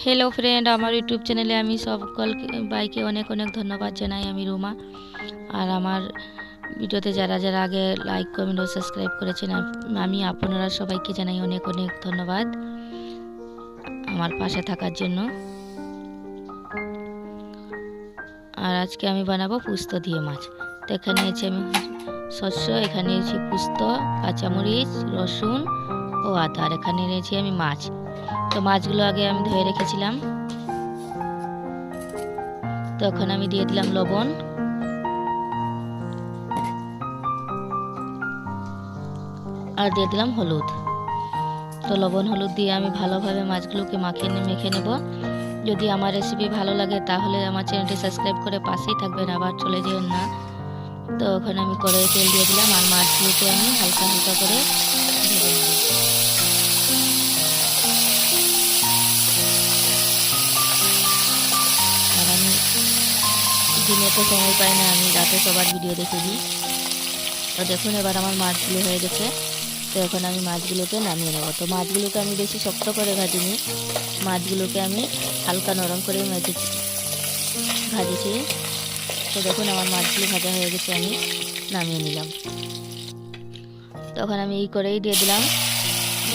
Hello friend আমার YouTube চ্যানেলে আমি সকল বাইকে অনেক অনেক ধন্যবাদ জানাই আমি রুমা। আর আমার ভিডিওতে যারা যারা আগে লাইক কমেন্ট ও সাবস্ক্রাইব করেছেন, আমি আপনারা সবাইকে জানাই অনেক অনেক ধন্যবাদ আমার পাশে থাকার জন্য। আর আজকে আমি বানাবো পুস্ত দিয়ে মাছ। তো এখানে নিয়েছি আমি শস্য, এখানে নিয়েছি পুস্ত, কাঁচামরিচ, রসুন ও আদা। আর এখানে নিয়েছি আমি মাছ। তো মাছগুলো আগে আমি ধুয়ে রেখেছিলাম। তো এখন আমি দিয়ে দিলাম লবণ। আর দিয়ে দিলাম হলুদ। তো লবণ হলুদ দিয়ে আমি ভালোভাবে মাছগুলোকে মাখিয়ে মেখে নেব। যদি আমার রেসিপি ভালো লাগে তাহলে আমার চ্যানেলটি সাবস্ক্রাইব করে পাশেই থাকবেন, আবার চলে যেন না। তো ওখানে আমি কড়াই তেল দিয়ে দিলাম আর মাছগুলোকে আমি হালকা হালকা করে দিনে তো সময় পাই না, আমি রাতে সবার ভিডিও দেখে দিই। তো দেখুন এবার আমার মাছগুলো হয়ে গেছে। তো এখন আমি মাছগুলোকে নামিয়ে নেব। তো মাছগুলোকে আমি বেশি শক্ত করে ভাজিনি। মাছগুলোকে আমি হালকা নরম করে মেজেছি ভাজেছি। তো দেখুন আমার মাছগুলো ভাজা হয়ে গেছে, আমি নামিয়ে নিলাম। তখন আমি এই করেই দিয়ে দিলাম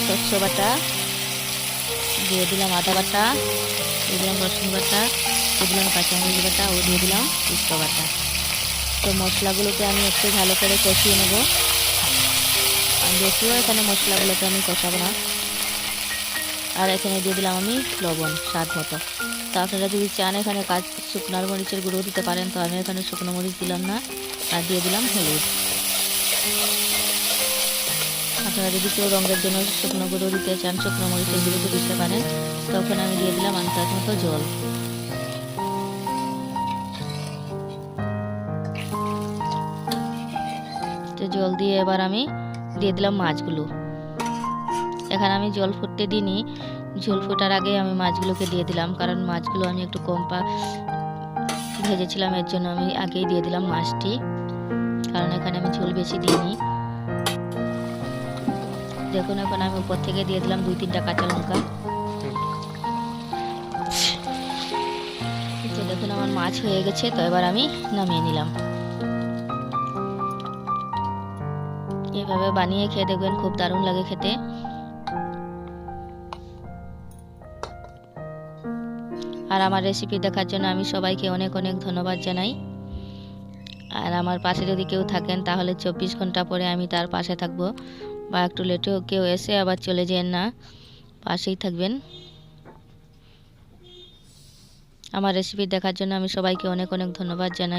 শস্য বাটা, দিয়ে দিলাম আদা বাটা, দিয়ে দিলাম রসুন বাটা। দিলাম কাঁচামরিচ বাটা, ও দিয়ে দিলাম উস্তো বাটা। তো মশলাগুলোকে আমি একটু ভালো করে কষিয়ে নেব। বেশিও এখানে মশলাগুলোকে আমি কষাবো না। আর এখানে দিয়ে দিলাম আমি লবণ, স্বাদ মতো। তো আপনারা যদি চান এখানে কাজ শুকনার মরিচের গুঁড়ো দিতে পারেন, তো আমি এখানে শুকনো মরিচ দিলাম না, আর দিয়ে দিলাম হলুদ। আপনারা যদি কেউ রঙের জন্য শুকনো গুঁড়ো দিতে চান, শুকনো মরিচের গুঁড়ো দিতে পারেন, তখন আমি দিয়ে দিলাম আন্দাজ মতো জল। তো জল দিয়ে এবার আমি দিয়ে দিলাম মাছগুলো। এখানে আমি জল ফুটতে দিইনি। ঝোল ফোটার আগে আমি মাছগুলোকে দিয়ে দিলাম, কারণ মাছগুলো আমি একটু কম পা ভেজেছিলাম, এর জন্য আমি আগেই দিয়ে দিলাম মাছটি, কারণ এখানে আমি ঝোল বেশি দিইনি। দেখুন, এখন আমি উপর থেকে দিয়ে দিলাম দুই তিনটা কাঁচা লঙ্কা। তো দেখুন, আমার মাছ হয়ে গেছে, তো এবার আমি নামিয়ে নিলাম। এভাবে বানিয়ে খেয়ে দেখবেন, খুব দারুণ লাগে খেতে। আর আমার রেসিপি দেখার জন্য আমি সবাইকে অনেক অনেক ধন্যবাদ জানাই। আর আমার পাশে যদি কেউ থাকেন, তাহলে চব্বিশ ঘণ্টা পরে আমি তার পাশে থাকব। বা একটু লেটেও কেউ এসে আবার চলে যেন না, পাশেই থাকবেন। আমার রেসিপি দেখার জন্য আমি সবাইকে অনেক অনেক ধন্যবাদ জানাই।